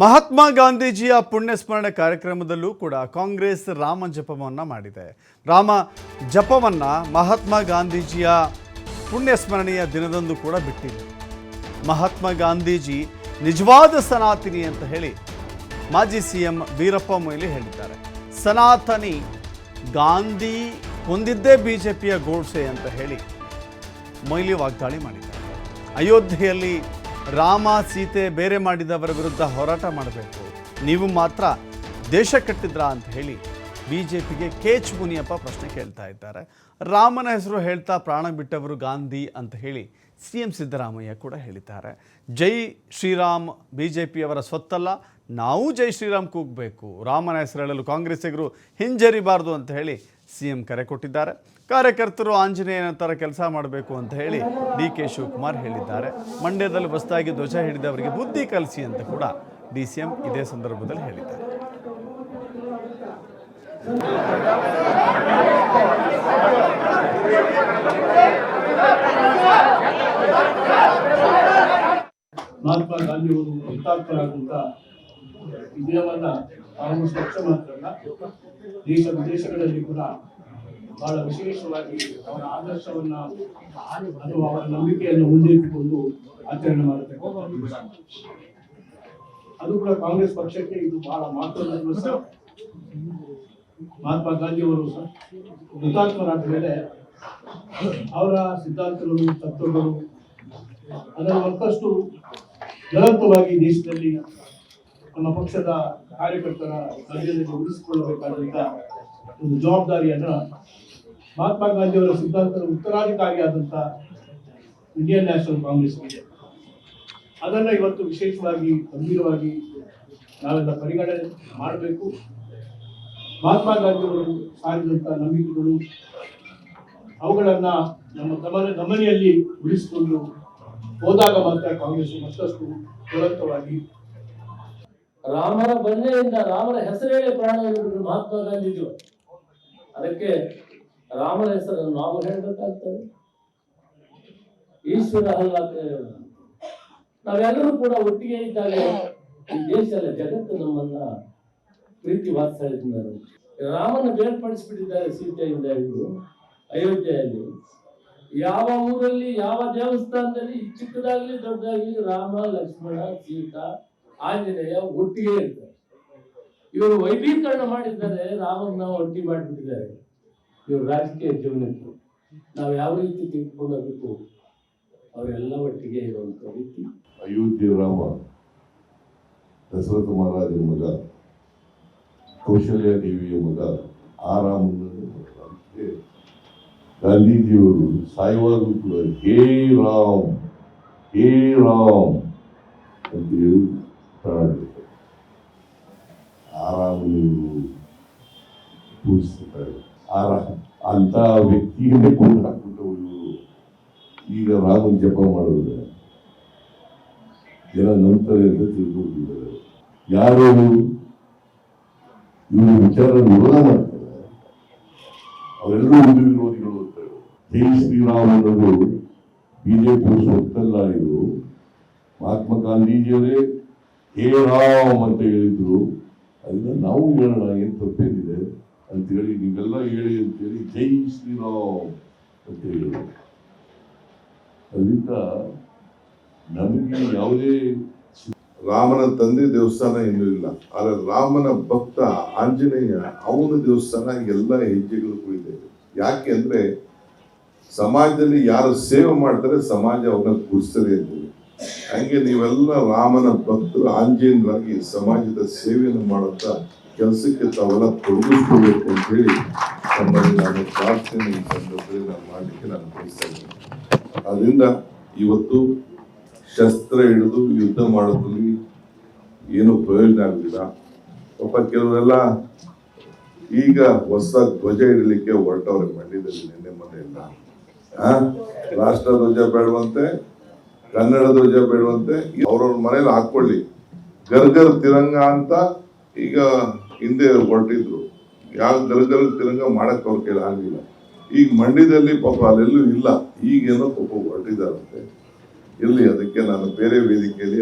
ಮಹಾತ್ಮ ಗಾಂಧೀಜಿಯ ಪುಣ್ಯ ಸ್ಮರಣೆ ಕಾರ್ಯಕ್ರಮದಲ್ಲೂ ಕೂಡ ಕಾಂಗ್ರೆಸ್ ರಾಮ ಜಪವನ್ನು ಮಾಡಿದೆ. ರಾಮ ಜಪವನ್ನು ಮಹಾತ್ಮ ಗಾಂಧೀಜಿಯ ಪುಣ್ಯ ಸ್ಮರಣೆಯ ದಿನದಂದು ಕೂಡ ಬಿಟ್ಟಿದೆ. ಮಹಾತ್ಮ ಗಾಂಧೀಜಿ ನಿಜವಾದ ಸನಾತನಿ ಅಂತ ಹೇಳಿ ಮಾಜಿ ಸಿ ಎಂ ವೀರಪ್ಪ ಮೊಯ್ಲಿ ಹೇಳಿದ್ದಾರೆ. ಸನಾತನಿ ಗಾಂಧಿ ಹೊಂದಿದ್ದೇ ಬಿ ಜೆ ಗೋಡ್ಸೆ ಅಂತ ಹೇಳಿ ಮೊಯ್ಲಿ ವಾಗ್ದಾಳಿ ಮಾಡಿದ್ದಾರೆ. ಅಯೋಧ್ಯೆಯಲ್ಲಿ ರಾಮ ಸೀತೆ ಬೇರೆ ಮಾಡಿದವರ ವಿರುದ್ಧ ಹೋರಾಟ ಮಾಡಬೇಕು. ನೀವು ಮಾತ್ರ ದೇಶ ಕಟ್ಟಿದ್ರಾ ಅಂತ ಹೇಳಿ ಬಿ ಜೆ ಪಿಗೆ ಕೆ ಎಚ್ ಮುನಿಯಪ್ಪ ಪ್ರಶ್ನೆ ಕೇಳ್ತಾ ಇದ್ದಾರೆ. ರಾಮನ ಹೆಸರು ಹೇಳ್ತಾ ಪ್ರಾಣ ಬಿಟ್ಟವರು ಗಾಂಧಿ ಅಂತ ಹೇಳಿ ಸಿ ಎಂ ಸಿದ್ದರಾಮಯ್ಯ ಕೂಡ ಹೇಳಿದ್ದಾರೆ. ಜೈ ಶ್ರೀರಾಮ್ ಬಿ ಜೆ ಪಿಯವರ ಸ್ವತ್ತಲ್ಲ ನಾವು ಜೈ ಶ್ರೀರಾಮ್ ಕೂಗಬೇಕು. ರಾಮನ ಹೆಸರು ಕಾಂಗ್ರೆಸ್ಸಿಗರು ಹಿಂಜರಿಬಾರ್ದು ಅಂತ ಹೇಳಿ ಸಿ ಎಂ ಕರೆ ಕೊಟ್ಟಿದ್ದಾರೆ. ಕಾರ್ಯಕರ್ತರು ಆಂಜನೇಯನ ಥರ ಕೆಲಸ ಮಾಡಬೇಕು ಅಂತ ಹೇಳಿ ಡಿ ಕೆ ಶಿವಕುಮಾರ್ ಹೇಳಿದ್ದಾರೆ. ಮಂಡ್ಯದಲ್ಲಿ ಹೊಸದಾಗಿ ಧ್ವಜ ಹಿಡಿದವರಿಗೆ ಬುದ್ಧಿ ಕಲಿಸಿ ಅಂತ ಕೂಡ ಡಿ ಸಿ ಎಂ ಇದೇ ಸಂದರ್ಭದಲ್ಲಿ ಹೇಳಿದ್ದಾರೆ. ಮಹಾತ್ಮ ಗಾಂಧಿ ಅವರು ಈ ದಿನವನ್ನ ಅವನು ಸ್ವಚ್ಛ ಮಾತ್ರ ಅಲ್ಲ ದೇಶ ವಿದೇಶಗಳಲ್ಲಿ ಕೂಡ ಬಹಳ ವಿಶೇಷವಾಗಿ ಅವರ ಆದರ್ಶವನ್ನ ಅಥವಾ ಅವರ ನಂಬಿಕೆಯನ್ನು ಮುಂದಿಟ್ಟುಕೊಂಡು ಆಚರಣೆ ಮಾಡುತ್ತೆ. ಅದು ಕೂಡ ಕಾಂಗ್ರೆಸ್ ಪಕ್ಷಕ್ಕೆ ಇದು ಬಹಳ ಮಹತ್ವದ ದಿವಸ ಮಹಾತ್ಮ ಗಾಂಧಿಯವರು ಸಹ ಹುತಾತ್ಮರಾದ ಮೇಲೆ ಅವರ ಸಿದ್ಧಾಂತಗಳು, ತತ್ವಗಳು ಅದನ್ನು ಮತ್ತಷ್ಟು ಜಲಂತವಾಗಿ ದೇಶದಲ್ಲಿ ನಮ್ಮ ಪಕ್ಷದ ಕಾರ್ಯಕರ್ತರ ಮಧ್ಯದಲ್ಲಿ ಉಳಿಸಿಕೊಳ್ಳಬೇಕಾದಂತ ಒಂದು ಜವಾಬ್ದಾರಿಯನ್ನ ಮಹಾತ್ಮ ಗಾಂಧಿಯವರ ಸಿದ್ಧಾಂತದ ಉತ್ತರಾಧಿಕಾರಿಯಾದಂತ ಇಂಡಿಯನ್ ನ್ಯಾಷನಲ್ ಕಾಂಗ್ರೆಸ್ ಇದೆ ಅದನ್ನ ಇವತ್ತು ವಿಶೇಷವಾಗಿ ಗಂಭೀರವಾಗಿ ನಾವೆಲ್ಲ ಪರಿಗಣನೆ ಮಾಡಬೇಕು. ಮಹಾತ್ಮ ಗಾಂಧಿಯವರು ಸಾರಿದಂತ ನಂಬಿಕೆಗಳು ಅವುಗಳನ್ನ ನಮ್ಮ ಗಮನ ಗಮನೆಯಲ್ಲಿ ಉಳಿಸಿಕೊಂಡು ಹೋದಾಗ ಮಾತ್ರ ಕಾಂಗ್ರೆಸ್ ಮತ್ತಷ್ಟು ಜ್ವಲಂತವಾಗಿ ರಾಮನ ಬಂದೆಯಿಂದ ರಾಮರ ಹೆಸರೇ ಪ್ರಾಣ ಬಿಟ್ಟರು ಮಹಾತ್ಮ ಗಾಂಧೀಜಿಯವರು ಅದಕ್ಕೆ ರಾಮನ ಹೆಸರನ್ನು ನಾವು ಹೇಳಬೇಕಾಗ್ತದೆ ಈಶ್ವರ ಅಲ್ಲ ಅಂತ ಹೇಳೋದು. ನಾವೆಲ್ಲರೂ ಕೂಡ ಒಟ್ಟಿಗೆ ಇದ್ದಾಗ ಈ ದೇಶದ ಜಗತ್ತು ನಮ್ಮನ್ನ ಪ್ರೀತಿ ವಾತ್ಸಲ್ಯದಿಂದ ರಾಮನ ಬೇರ್ಪಡಿಸಿಬಿಟ್ಟಿದ್ದಾರೆ ಸೀತೆಯಿಂದ ಇವರು ಅಯೋಧ್ಯೆಯಲ್ಲಿ ಯಾವ ಊರಲ್ಲಿ, ಯಾವ ದೇವಸ್ಥಾನದಲ್ಲಿ ಚಿಕ್ಕದಾಗ್ಲಿ ದೊಡ್ಡದಾಗ್ಲಿ ರಾಮ, ಲಕ್ಷ್ಮಣ, ಸೀತಾ ಆಂಜನೇಯ ಒಟ್ಟಿಗೆ ಇರ್ತಾರೆ. ಇವರು ವೈಭೀಕರಣ ಮಾಡಿದ್ದಾರೆ ರಾಮನ್ನ ಒಟ್ಟಿ ಮಾಡಿಬಿಟ್ಟಿದ್ದಾರೆ. ಇವರು ರಾಜಕೀಯ ಜೀವನಕ್ಕೆ. ನಾವು ಯಾವ ರೀತಿ ತಿಳ್ಕೊಳ್ಳಬೇಕು ಅವರೆಲ್ಲ ಒಟ್ಟಿಗೆ ಇರುವಂತ ರೀತಿ. ಅಯೋಧ್ಯೆ ರಾಮ ದಶರಥ ಮಹಾರಾಜನ ಮಗ, ಕೌಶಲ್ಯ ದೇವಿಯ ಮಗ, ಆ ರಾಮನನ್ನು ಅದಕ್ಕೆ ಗಾಂಧೀಜಿಯವರು ಸಾಯುವಾಗಲೂ ಕೂಡ, ಹೇ ರಾಮ್ ಹೇ ರಾಮ್ ಅಂತ ಹೇಳಿ ಪ್ರಾಣ ಬಿಡ್ತಾರೆ ಆ ರಾಮನನ್ನು ಪೂಜಿಸ್ತಾರೆ ಆ ರಾ ಅಂತ ವ್ಯಕ್ತಿಯನ್ನೇ ಕೂಡ ಹಾಕ್ಬಿಟ್ಟವರು ಇವರು ಈಗ ರಾಮನ ಜಪ ಮಾಡಿದ್ರೆ, ಜನ ನಂತರ ಅಂತ ತಿಳ್ಕೊಂಡಿದ್ದಾರೆ ಯಾರು ಇವರು? ವಿಚಾರ ವಿರೋಧ ಮಾಡ್ತಾರೆ. ಅವರೆಲ್ಲರೂ ಹಿಂದೂ ವಿರೋಧಿಗಳು ಅಂತಾರೆ ಜೈ ಶ್ರೀರಾಮ್ ಬಿಜೆಪಿ ಸೊತ್ತಲ್ಲ ಇದು. ಮಹಾತ್ಮ ಗಾಂಧೀಜಿಯವರೇ ಹೇ ರಾಮ್ ಅಂತ ಹೇಳಿದ್ರು. ಅದನ್ನ ನಾವು ಹೇಳೋಣ, ಏನು ತಪ್ಪೇನಿದೆ? ಅಂತೇಳಿ ನೀವೆಲ್ಲ ಹೇಳಿ ಅಂತೇಳಿ ಜೈ ಶ್ರೀರಾಮ್ ಅಂತ ಹೇಳಿ ಅದರಿಂದ ನಮಗೆ ಯಾವುದೇ ರಾಮನ ತಂದೆ ದೇವಸ್ಥಾನ ಇನ್ನೂ ಇಲ್ಲ. ಆದ್ರೆ ರಾಮನ ಭಕ್ತ ಆಂಜನೇಯ ಅವನ ದೇವಸ್ಥಾನ ಎಲ್ಲ ಹೆಜ್ಜೆಗಳು ಕುಳಿದೆ ಯಾಕೆ ಅಂದ್ರೆ ಸಮಾಜದಲ್ಲಿ ಯಾರು ಸೇವೆ ಮಾಡ್ತಾರೆ ಸಮಾಜ ಅವ್ರನ್ನ ಗುರುಸ್ತದೆ ಅಂತೇಳಿ ಹಂಗೆ ನೀವೆಲ್ಲ ರಾಮನ ಭಕ್ತರು ಆಂಜನೇಯರಾಗಿ ಸಮಾಜದ ಸೇವೆಯನ್ನು ಮಾಡುತ್ತ ಕೆಲಸಕ್ಕೆ ತಾವೆಲ್ಲ ತೊಡಗಿಸ್ಕೋಬೇಕು ಅಂತ ಹೇಳಿ ತಮ್ಮಲ್ಲಿ ನಾನು ಪ್ರಾರ್ಥನೆ ಈ ಸಂದರ್ಭದಲ್ಲಿ ನಾನು ಮಾಡಲಿಕ್ಕೆ ನಾನು ಬಯಸ್ತಾ ಅದರಿಂದ ಇವತ್ತು ಶಸ್ತ್ರ ಹಿಡಿದು ಯುದ್ಧ ಮಾಡೋದ್ರಲ್ಲಿ ಏನು ಪ್ರಯೋಜನ ಆಗಲಿಲ್ಲ. ಪಾಪ ಕೆಲವರೆಲ್ಲ ಈಗ ಹೊಸ ಧ್ವಜ ಇಡಲಿಕ್ಕೆ ಹೊರಟವ್ರೆ, ಮಂಡ್ಯದಲ್ಲಿ ನಿನ್ನೆ ಆ? ರಾಷ್ಟ್ರ ಧ್ವಜ ಬೇಡವಂತೆ, ಕನ್ನಡ ಧ್ವಜ ಬೇಡವಂತೆ, ಅವ್ರವ್ರ ಮನೇಲಿ ಹಾಕೊಳ್ಳಿ ಗರ್ಗರ್ ತಿರಂಗ ಅಂತ ಈಗ ಹಿಂದೆ ಹೊರಟಿದ್ರು ಯಾವ ದಲಿತರ ತಿರಂಗ ಮಾಡಕ್ ಅವ್ರ ಕೈಲಿ ಆಗಿಲ್ಲ ಈಗ ಮಂಡ್ಯದಲ್ಲಿ ಪಾಪ ಅಲ್ಲೆಲ್ಲೂ ಇಲ್ಲ. ಈಗೇನೋ ಪಾಪ ಹೊರಟಿದಾರಂತೆ ಇಲ್ಲಿ ಅದಕ್ಕೆ ನಾನು ಬೇರೆ ವೇದಿಕೆಯಲ್ಲಿ